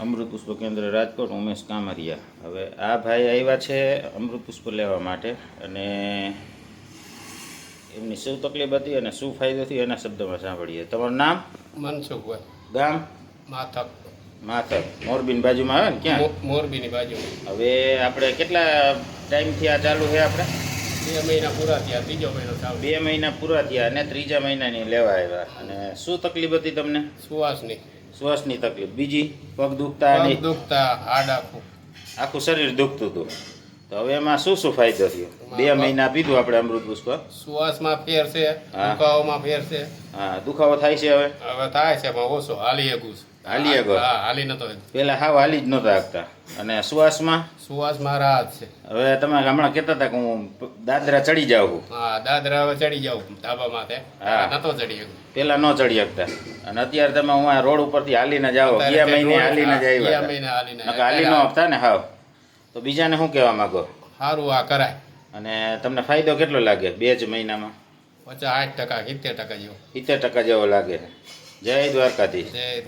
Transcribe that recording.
અમૃત પુષ્પ કેન્દ્ર રાજકોટ ઉમેશ કામરિયા. હવે આ ભાઈ આવ્યા છે અમૃત પુષ્પ લેવા માટે અને એમની શું તકલીફ હતી અને શું ફાયદો થયો એના શબ્દોમાં સાંભળીએ. તમારું નામ? મનસુખભાઈ. ગામ? માથક માથક મોરબીની બાજુમાં આવે ને ક્યાં? મોરબીની બાજુ હવે આપણે કેટલા ટાઈમથી આ ચાલુ છે આપણે? બે મહિના પૂરા થયા ત્રીજો મહિનો ચાલુ. બે મહિના પૂરા થયા અને ત્રીજા મહિનાની લેવા આવ્યા. અને શું તકલીફ હતી તમને? સુવાસની. શ્વાસની તકલીફ. બીજી પગ દુખતા અને દુખતા હાડ આખું. આખું શરીર દુખતું હતું. તો હવે એમાં શું શું ફાયદો થયો? બે મહિના પીધું આપણે અમૃત પુષ્પ. શ્વાસમાં ફેર છે દુખાવામાં ફેર છે હા દુખાવો થાય છે હવે? હવે થાય છે પણ ઓછો હાલી શકું છું. હાલી આગળ હા હાલી નતો પેલા હાવ હાલી જ નહોતા આગતા અને સુવાસમાં? સુવાસમાં રાહત છે. હવે તમે હમણાં કહેતા હતા કે હું દાદરા ચડી જાઉં હા દાદરા હવે ચડી જાઉં ધાબા માથે. હા. નતો ચડી પેલા ન ચડી શકતા. અને અત્યારે તમે હું આ રોડ ઉપરથી હાલીને જાઓ ગયા મહિને હાલીને જ આવ્યા મહિને હાલીને. હાલી ન આપતા ને હાવ. તો બીજાને શું કહેવા માંગો? સારું આ કરાય. અને તમને ફાયદો કેટલો લાગે બે જ મહિનામાં? પચાસ આઠ ટકા સિત્તેર ટકા જેવું. સિત્તેર ટકા જેવો લાગે. જય દ્વારકાધીશ. જય